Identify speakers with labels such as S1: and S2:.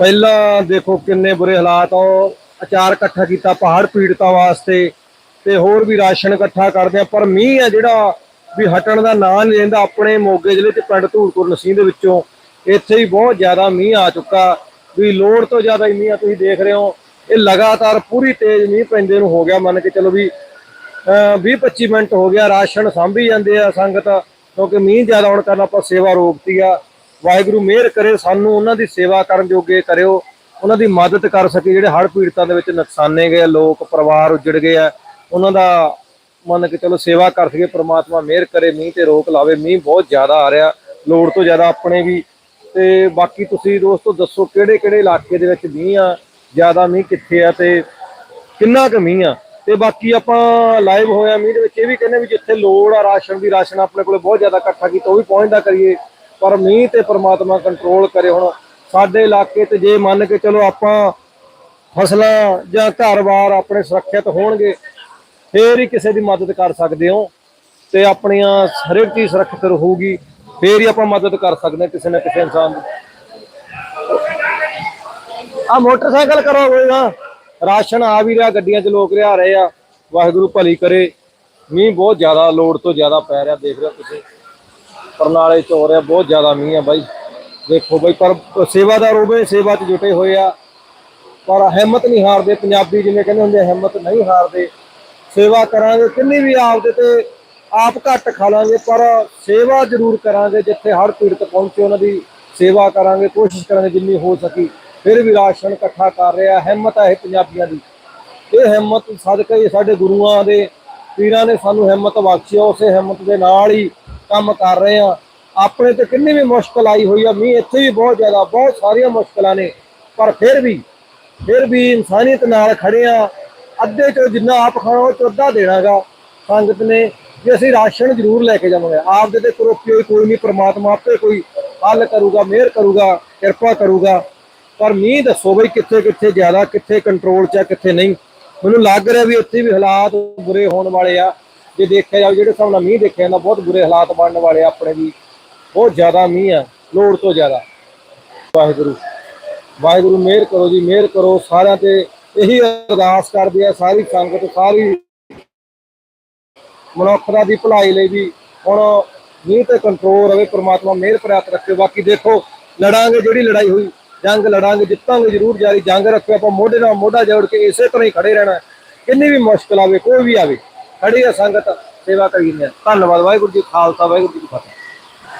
S1: ਪਹਿਲਾਂ ਦੇਖੋ ਕਿੰਨੇ ਬੁਰੇ ਹਾਲਾਤ ਆ, ਉਹ ਅਚਾਰ ਇਕੱਠਾ ਕੀਤਾ ਪਹਾੜ ਪੀੜਤਾਂ ਵਾਸਤੇ ਤੇ ਹੋਰ ਵੀ ਰਾਸ਼ਨ ਇਕੱਠਾ ਕਰਦੇ ਆ, ਪਰ ਮੀਂਹ ਆ ਜਿਹੜਾ ਵੀ ਹਟਣ ਦਾ ਨਾਂ ਨਹੀਂ ਲੈਂਦਾ, ਆਪਣੇ ਮੋਗੇ ਜ਼ਿਲ੍ਹੇ ਚ ਪਿੰਡ ਧੂਲਪੁਰ ਨਸੀਂ ਦੇ ਵਿੱਚੋਂ, ਇੱਥੇ ਹੀ ਬਹੁਤ ਜ਼ਿਆਦਾ ਮੀਂਹ ਆ ਚੁੱਕਾ, ਵੀ ਲੋੜ ਤੋਂ ਜ਼ਿਆਦਾ ਹੀ ਮੀਂਹ ਆ, ਤੁਸੀਂ ਦੇਖ ਰਹੇ ਹੋ, ਇਹ ਲਗਾਤਾਰ ਪੂਰੀ ਤੇਜ਼ ਮੀਂਹ ਪੈਂਦੇ ਨੂੰ ਹੋ ਗਿਆ, ਮੰਨ ਕੇ ਚਲੋ ਵੀ 20-25 ਮਿੰਟ ਹੋ ਗਿਆ, ਰਾਸ਼ਨ ਸਾਂਭੀ ਜਾਂਦੇ ਆ ਸੰਗਤ, ਕਿਉਂਕਿ ਮੀਂਹ ਜ਼ਿਆਦਾ ਆਉਣ ਕਾਰਨ ਆਪਾਂ ਸੇਵਾ ਰੋਕਤੀ ਆ ਵਾਹਿਗੁਰੂ ਮਿਹਰ ਕਰੇ, ਸਾਨੂੰ ਉਹਨਾਂ ਦੀ ਸੇਵਾ ਕਰਨ ਜੋਗੇ ਕਰਿਓ, ਉਹਨਾਂ ਦੀ ਮਦਦ ਕਰ ਸਕੇ, ਜਿਹੜੇ ਹੜ੍ਹ ਪੀੜਤਾਂ ਦੇ ਵਿੱਚ ਨੁਕਸਾਨੇ ਗਏ ਲੋਕ, ਪਰਿਵਾਰ ਉਜੜ ਗਏ ਆ, ਉਹਨਾਂ ਦਾ ਮੰਨ ਕੇ ਚਲੋ ਸੇਵਾ ਕਰ ਸਕੇ, ਪ੍ਰਮਾਤਮਾ ਮਿਹਰ ਕਰੇ, ਮੀਂਹ ਤੇ ਰੋਕ ਲਾਵੇ, ਮੀਂਹ ਬਹੁਤ ਜ਼ਿਆਦਾ ਆ ਰਿਹਾ, ਲੋੜ ਤੋਂ ਜ਼ਿਆਦਾ ਆਪਣੇ ਵੀ, ਤੇ ਬਾਕੀ ਤੁਸੀਂ ਦੋਸਤੋ ਦੱਸੋ ਕਿਹੜੇ ਕਿਹੜੇ ਇਲਾਕੇ ਦੇ ਵਿੱਚ ਮੀਂਹ ਆ, ਜ਼ਿਆਦਾ ਮੀਂਹ ਕਿੱਥੇ ਆ ਤੇ ਕਿੰਨਾ ਕੁ ਮੀਂਹ ਆ? ਤੇ ਬਾਕੀ ਆਪਾਂ ਲਾਈਵ ਹੋਇਆ ਮੀਂਹ ਦੇ ਵਿੱਚ, ਇਹ ਵੀ ਕਹਿੰਦੇ ਵੀ ਜਿੱਥੇ ਲੋੜ ਆ, ਰਾਸ਼ਨ ਦੀ ਰਾਸ਼ਨ ਆਪਣੇ ਕੋਲੇ ਬਹੁਤ ਜ਼ਿਆਦਾ ਇਕੱਠਾ ਕੀਤਾ, ਉਹ ਵੀ ਪਹੁੰਚਦਾ ਕਰੀਏ। ਪਰ ਮੀਂਹ ਤੇ ਪ੍ਰਮਾਤਮਾ ਕੰਟਰੋਲ ਕਰੇ ਹੁਣ। ਸਾਡੇ ਇਲਾਕੇ ਤੇ ਜੇ ਮੰਨ ਕੇ ਚਲੋ ਆਪਾਂ ਫਸਲਾਂ ਜਾਂ ਘਰ-ਬਾਰ ਆਪਣੇ ਸੁਰੱਖਿਅਤ ਹੋਣਗੇ, ਫੇਰ ਹੀ ਕਿਸੇ ਦੀ ਮਦਦ ਕਰ ਸਕਦੇ ਹੋ ਤੇ ਆਪਣੀਆਂ ਹਰੇਕ ਚੀਜ਼ ਸੁਰੱਖਿਅਤ ਰਹੂਗੀ, ਫੇਰ ਹੀ ਆਪਾਂ ਮਦਦ ਕਰ ਸਕਦੇ ਹਾਂ ਕਿਸੇ ਨਾ ਕਿਸੇ ਇਨਸਾਨ ਦੀ। ਆ ਮੋਟਰਸਾਈਕਲ ਕਰੋ ਕੋਈ ਰਾਸ਼ਨ ਆ ਵੀ ਰਿਹਾ, ਗੱਡੀਆਂ 'ਚ ਲੋਕ ਲਿਆ ਰਹੇ ਆ। ਵਾਹਿਗੁਰੂ ਭਲੀ ਕਰੇ। ਮੀਂਹ ਬਹੁਤ ਜ਼ਿਆਦਾ, ਲੋੜ ਤੋਂ ਜ਼ਿਆਦਾ ਪੈ ਰਿਹਾ, ਦੇਖ ਰਹੇ ਹੋ ਤੁਸੀਂ। ਪਰਨਾਲੇ 'ਚ ਹੋ ਰਿਹਾ ਬਹੁਤ ਜ਼ਿਆਦਾ ਮੀਂਹ ਆ ਬਾਈ। ਦੇਖੋ ਬਾਈ ਪਰ ਸੇਵਾਦਾਰ ਹੋਵੇ ਸੇਵਾ 'ਚ ਜੁਟੇ ਹੋਏ ਆ। ਪਰ ਹਿੰਮਤ ਨਹੀਂ ਹਾਰਦੇ ਪੰਜਾਬੀ ਜਿਵੇਂ ਕਹਿੰਦੇ ਹੁੰਦੇ ਹਿੰਮਤ ਨਹੀਂ ਹਾਰਦੇ। ਸੇਵਾ ਕਰਾਂਗੇ ਕਿੰਨੀ ਵੀ ਆਪਦੇ ਤੇ ਆਪ ਘੱਟ ਖਾ ਲਾਂਗੇ ਪਰ ਸੇਵਾ ਜ਼ਰੂਰ ਕਰਾਂਗੇ ਜਿੱਥੇ ਹਰ ਪੀੜਤ ਪਹੁੰਚੇ ਉਹਨਾਂ ਦੀ ਸੇਵਾ ਕਰਾਂਗੇ ਕੋਸ਼ਿਸ਼ ਕਰਾਂਗੇ ਜਿੰਨੀ ਹੋ ਸਕੀ। ਫਿਰ ਵੀ ਰਾਸ਼ਨ ਇਕੱਠਾ ਕਰ ਰਿਹਾ ਹਿੰਮਤ ਹੈ ਇਹ ਪੰਜਾਬੀਆਂ ਦੀ। ਇਹ ਹਿੰਮਤ ਸਦਕਾ ਹੀ ਸਾਡੇ ਗੁਰੂਆਂ ਦੇ ਪੀਰਾਂ ਨੇ ਸਾਨੂੰ ਹਿੰਮਤ ਬਖਸ਼ੀ ਆ, ਉਸੇ ਹਿੰਮਤ ਦੇ ਨਾਲ ਹੀ ਕੰਮ ਕਰ ਰਹੇ ਆ। ਆਪਣੇ ਤੇ ਕਿੰਨੀ ਵੀ ਮੁਸ਼ਕਲ ਆਈ ਹੋਈ ਆ, ਮੀਂਹ ਇੱਥੇ ਵੀ ਬਹੁਤ ਜ਼ਿਆਦਾ, ਬਹੁਤ ਸਾਰੀਆਂ ਮੁਸ਼ਕਲਾਂ ਨੇ। ਪਰ ਫਿਰ ਵੀ ਫਿਰ ਵੀ ਇਨਸਾਨੀਅਤ ਨਾਲ ਖੜੇ ਆ। ਅੱਧੇ ਚੋਂ ਜਿੰਨਾ ਆਪ ਖਾਣਾ, ਉਹ ਚੋਂ ਅੱਧਾ ਦੇਣਾਗਾ। ਸੰਗਤ ਨੇ ਵੀ ਅਸੀਂ ਰਾਸ਼ਨ ਜ਼ਰੂਰ ਲੈ ਕੇ ਜਾਵਾਂਗੇ। ਆਪ ਦੇ ਤੇ ਕਰੋਪੀ ਕੋਈ ਨਹੀਂ ਪ੍ਰਮਾਤਮਾ ਆਪੇ ਕੋਈ ਹੱਲ ਕਰੂਗਾ, ਮਿਹਰ ਕਰੂਗਾ, ਕਿਰਪਾ ਕਰੂਗਾ। ਪਰ ਮੀਂਹ ਦੱਸੋ ਬਈ ਕਿੱਥੇ ਕਿੱਥੇ ਜ਼ਿਆਦਾ, ਕਿੱਥੇ ਕੰਟਰੋਲ 'ਚ ਆ, ਕਿੱਥੇ ਨਹੀਂ। ਮੈਨੂੰ ਲੱਗ ਰਿਹਾ ਵੀ ਇੱਥੇ ਵੀ ਹਾਲਾਤ ਬੁਰੇ ਹੋਣ ਵਾਲੇ ਆ। ਜੇ ਦੇਖਿਆ ਜਾਵੇ, ਜਿਹੜੇ ਹਿਸਾਬ ਨਾਲ ਮੀਂਹ ਦੇਖਿਆ ਜਾਂਦਾ, ਬਹੁਤ ਬੁਰੇ ਹਾਲਾਤ ਬਣਨ ਵਾਲੇ ਆ ਆਪਣੇ ਵੀ। ਬਹੁਤ ਜ਼ਿਆਦਾ ਮੀਂਹ ਆ, ਲੋੜ ਤੋਂ ਜ਼ਿਆਦਾ। ਵਾਹਿਗੁਰੂ। ਵਾਹਿਗੁਰੂ, ਮਿਹਰ ਕਰੋ ਜੀ, ਮਿਹਰ ਕਰੋ। ਸਾਰਿਆਂ ਤੇ ਇਹੀ ਅਰਦਾਸ ਕਰਦੇ ਆ, ਸਾਰੀ ਸੰਗਤ, ਸਾਰੀ ਮਨੁੱਖਤਾ ਦੀ ਭਲਾਈ ਲਈ ਵੀ ਹੁਣ ਮੀਂਹ ਤੇ ਕੰਟਰੋਲ ਰਵੇ, ਪ੍ਰਮਾਤਮਾ ਮਿਹਰ ਪ੍ਰਾਪਤ ਰੱਖੇ। ਬਾਕੀ ਦੇਖੋ, ਲੜਾਂਗੇ ਜਿਹੜੀ ਲੜਾਈ ਹੋਈ, ਜੰਗ ਲੜਾਂਗੇ, ਜਿੱਤਾਂਗੇ ਜ਼ਰੂਰ ਜਾਰੀ। ਜੰਗ ਰੱਖੋ ਆਪਾਂ, ਮੋਢੇ ਨਾਲ ਮੋਢਾ ਜੋੜ ਕੇ ਇਸੇ ਤਰ੍ਹਾਂ ਹੀ ਖੜੇ ਰਹਿਣਾ। ਕਿੰਨੀ ਵੀ ਮੁਸ਼ਕਲ ਆਵੇ, ਕੋਈ ਵੀ ਆਵੇ ਖੜੀ ਆ ਸੰਗਤ ਸੇਵਾ ਕਰੀ ਨੇ ਧੰਨਵਾਦ ਵਾਹਿਗੁਰੂ ਜੀ ਖਾਲਸਾ ਵਾਹਿਗੁਰੂ ਜੀ ਕੀ ਫਤਿਹ।